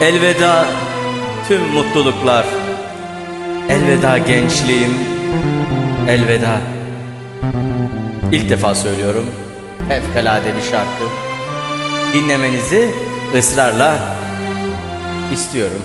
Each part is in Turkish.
Elveda tüm mutluluklar. Elveda gençliğim. Elveda. İlk defa söylüyorum. Fevkalade bir şarkı. Dinlemenizi ısrarla istiyorum.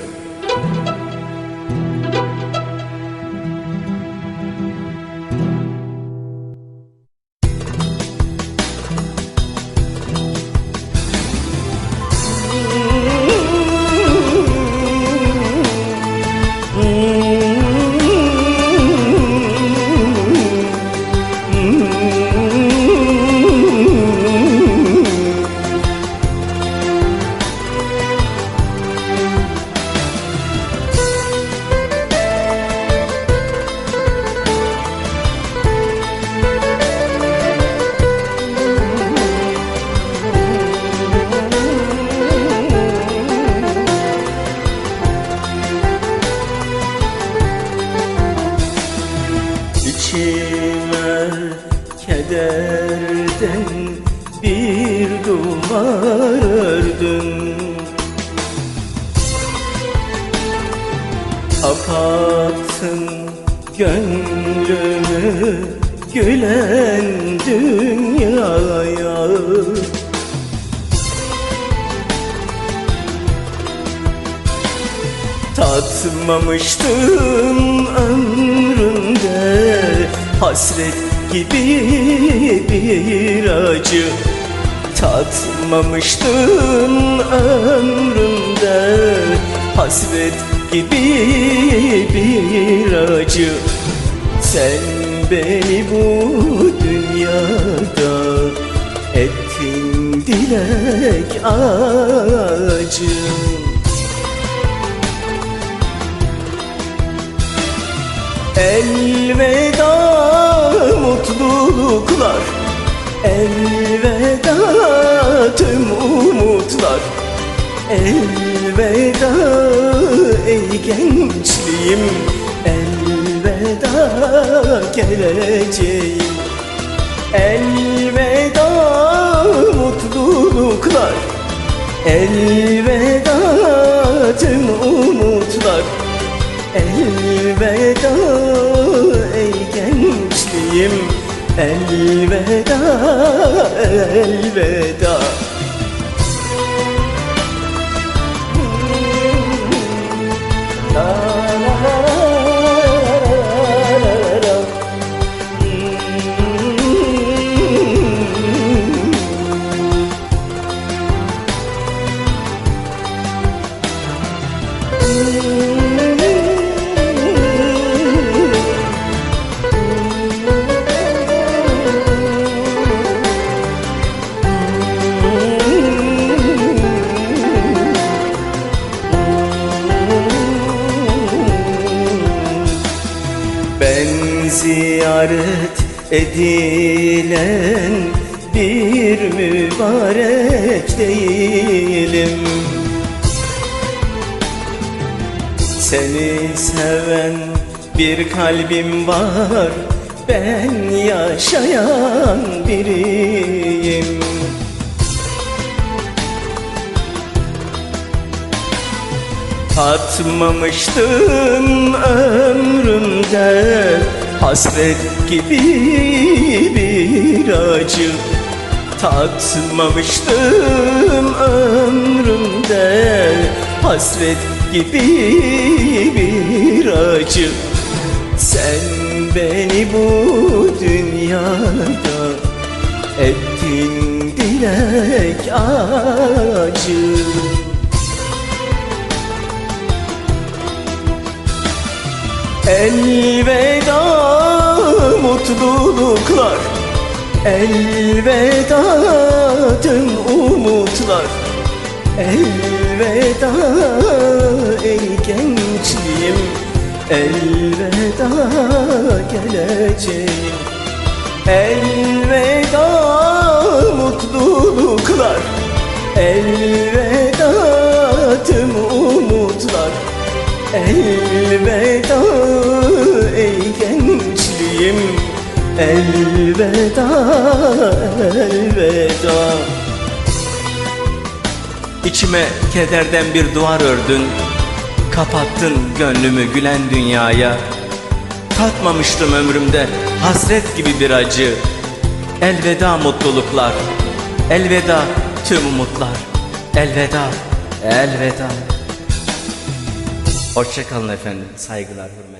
Kederden bir duvar ördün Kapattın gönlümü gülen dünyaya. Tatmamıştım ömrümde Hasret gibi bir acı Tatmamıştım ömrümde. Hasret gibi bir acı. Sen beni bu dünyada Ettin dilek acım Elveda mutluluklar Elveda tüm umutlar. Elveda ey gençliğim. Elveda geleceğim. Elveda mutluluklar. Elveda tüm umutlar. Elveda ey gençliğim Elveda, elveda. La la Ben ziyaret edilen bir mübarek değilim. Seni seven bir kalbim var Ben yaşayan biriyim. Tatmamıştım ömrümde Hasret gibi bir acı Tatmamıştım ömrümde. Hasret gibi bir acı. Sen beni bu dünyada Ettin dilek acı. Elveda mutluluklar. Elveda tüm umutlar. Elveda ey gençliğim. Elveda geleceğim. Elveda mutluluklar. Elveda tüm umutlar. Elveda Elveda elveda. İçime kederden bir duvar ördün Kapattın gönlümü gülen dünyaya. Tatmamıştım ömrümde hasret gibi bir acı. Elveda mutluluklar Elveda tüm umutlar. Elveda Elveda. Hoşçakalın efendim saygılar hürmetler